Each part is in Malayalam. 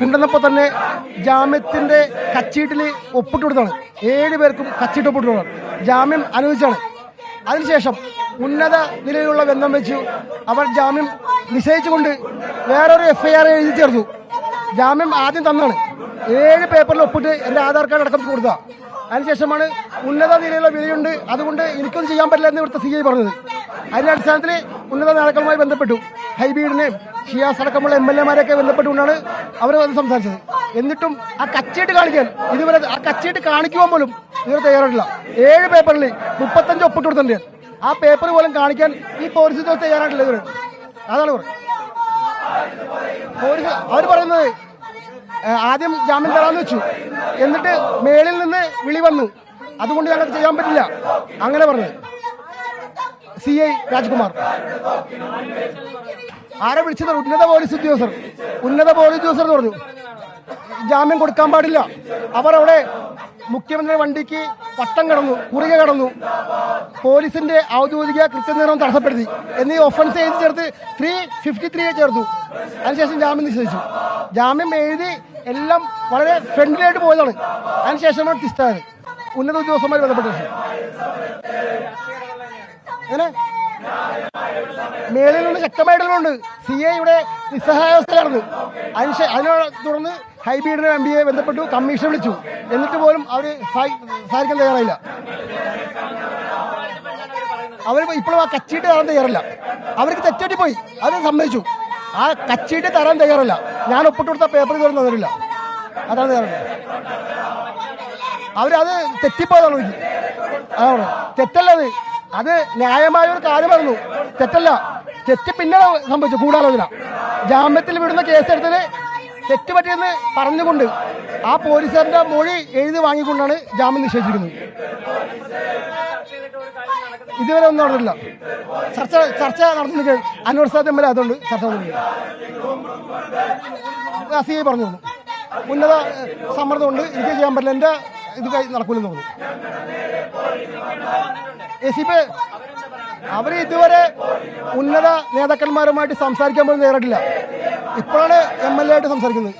കൊണ്ടുവന്നപ്പോൾ തന്നെ ജാമ്യത്തിന്റെ കച്ചീട്ടിൽ ഒപ്പിട്ട് കൊടുത്താണ് ഏഴ് പേർക്കും കച്ചീട്ട് ഒപ്പിട്ട് കൊടുത്താണ് ജാമ്യം അനുവദിച്ചാണ് അതിനുശേഷം ഉന്നത നിലയിലുള്ള ബന്ധം വെച്ചു. അവർ ജാമ്യം നിശ്ചയിച്ചുകൊണ്ട് വേറൊരു എഫ് ഐ ആർ എഴുതി ചേർത്തു. ജാമ്യം ആദ്യം തന്നാണ് ഏഴ് പേപ്പറിൽ ഒപ്പിട്ട് എന്റെ ആധാർ കാർഡ് അടക്കം കൊടുത്ത അതിനുശേഷമാണ് ഉന്നത നിലയിലുള്ള വിലയുണ്ട് അതുകൊണ്ട് എനിക്കൊന്നും ചെയ്യാൻ പറ്റില്ല എന്ന് ഇവിടുത്തെ സി ഐ പറഞ്ഞത്. അതിന്റെ അടിസ്ഥാനത്തിൽ ഉന്നത നേതാക്കളുമായി ബന്ധപ്പെട്ടു. ഹൈബീഡിനെയും ഷിയാസ് അടക്കമുള്ള എം എൽ എമാരെയൊക്കെ ബന്ധപ്പെട്ടുകൊണ്ടാണ് അവർ വന്ന് സംസാരിച്ചത്. എന്നിട്ടും ആ കച്ചേട്ട് കാണിക്കാൻ ഇതുവരെ ആ കച്ചേട്ട് കാണിക്കുവാൻ പോലും ഇവർ തയ്യാറായിട്ടില്ല. ഏഴ് പേപ്പറിൽ മുപ്പത്തഞ്ച് ഒപ്പിട്ട് കൊടുത്തിട്ടുണ്ട് ആ പേപ്പർ പോലും കാണിക്കാൻ ഈ പോലീസ് ഉദ്യോഗസ്ഥർ തയ്യാറായിട്ടില്ല ഇവർ അതാണ് പറഞ്ഞത് പോലീസ് അവർ പറയുന്നത് ആദ്യം ജാമ്യം തരാമെന്ന് വെച്ചു. എന്നിട്ട് മേളിൽ നിന്ന് വിളി വന്നു. അതുകൊണ്ട് ഞങ്ങൾക്ക് ചെയ്യാൻ പറ്റില്ല. അങ്ങനെ പറഞ്ഞത് സി ഐ രാജ്കുമാർ. ആരെ വിളിച്ചത്? ഉന്നത പോലീസ് ഉദ്യോഗസ്ഥർ. ഉന്നത പോലീസ് ഉദ്യോഗസ്ഥർ എന്ന് പറഞ്ഞു. ജാമ്യം കൊടുക്കാൻ പാടില്ല. അവർ അവിടെ മുഖ്യമന്ത്രി വണ്ടിക്ക് പട്ടം കടന്നു കുറുകെ കടന്നു. പോലീസിന്റെ ഔദ്യോഗിക കൃത്യനിർവഹണം തടസ്സപ്പെടുത്തി. എന്നീ ഒഫൻസ് എഴുതി ചേർത്ത് ത്രീ ഫിഫ്റ്റി ത്രീ ചേർത്തു. അതിനുശേഷം ജാമ്യം നിശ്ചയിച്ചു. ജാമ്യം എഴുതി എല്ലാം വളരെ ഫ്രണ്ട്ലി ആയിട്ട് പോയതാണ്. അതിനുശേഷമാണ് ടിസ്റ്റായത് ഉന്നത ഉദ്യോഗസ്ഥന്മാർ ബന്ധപ്പെട്ടത് ശേഷം അങ്ങനെ മേളിൽ നിന്ന് ശക്തമായിട്ടുള്ളതുണ്ട് സി എ ഇവിടെ നിസ്സഹായാവസ്ഥയിലാണ് അതിന് അതിനോട് അതിനെ തുടർന്ന് ഹൈബീഡിനെ എം ബി എ ബന്ധപ്പെട്ടു കമ്മീഷൻ വിളിച്ചു. എന്നിട്ട് പോലും അവർ സഹായിക്കാൻ തയ്യാറായില്ല. അവർ ഇപ്പോഴും ആ കച്ചീട്ട് തരാൻ തയ്യാറില്ല. അവർക്ക് പോയി അത് സമ്മതിച്ചു. ആ കച്ചീട്ട് തരാൻ തയ്യാറല്ല. ഞാൻ ഒപ്പിട്ട് കൊടുത്ത പേപ്പർ ഇതുവരെ തന്നിട്ടില്ല. അതാണ് തയ്യാറില്ല. അവരത് തെറ്റിപ്പോയതാണ് അതാണ്. തെറ്റല്ലത് അത് ന്യായമായ ഒരു പറഞ്ഞു. തെറ്റല്ല. തെറ്റ് പിന്നീട് സംഭവിച്ചു. ഗൂഢാലോചന. ജാമ്യത്തിൽ വിടുന്ന കേസെടുത്തത് തെറ്റ് പറ്റിയെന്ന് പറഞ്ഞുകൊണ്ട് ആ പോലീസുകാരുടെ മൊഴി എഴുതി വാങ്ങിക്കൊണ്ടാണ് ജാമ്യം നിഷേധിച്ചിരിക്കുന്നത്. ഇതുവരെ ഒന്നും നടന്നില്ല ചർച്ച ചർച്ച നടത്തുന്നത് അന്വർ സാദ് എം എൽ അതുകൊണ്ട് ചർച്ച ഐ പറഞ്ഞു. ഉന്നത സമ്മർദ്ദമുണ്ട്. എനിക്ക് ചെയ്യാൻ പറ്റില്ല. എന്റെ ഇത് നടക്കൂലെന്ന് തോന്നുന്നു. എ സി പി അവർ ഇതുവരെ ഉന്നത നേതാക്കന്മാരുമായിട്ട് സംസാരിക്കാൻ പോലും നേരിട്ടില്ല. ഇപ്പോഴാണ് എം എൽ എ ആയിട്ട് സംസാരിക്കുന്നത്.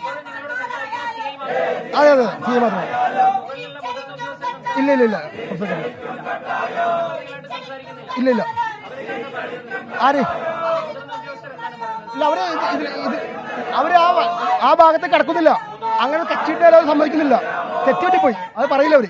അതെ അതെ സി മാത്രം. ഇല്ല ഇല്ല ഇല്ല സംസാരിക്കുന്നില്ല. ഇല്ല ഇല്ല. ആര്? ഇല്ല അവർ ഇത് അവർ ആ ആ ഭാഗത്ത് കിടക്കുന്നില്ല. അങ്ങനെ കച്ചിട്ട് സമ്മതിക്കുന്നില്ല തെറ്റുപറ്റി പോയി അത് പറയില്ല അവർ.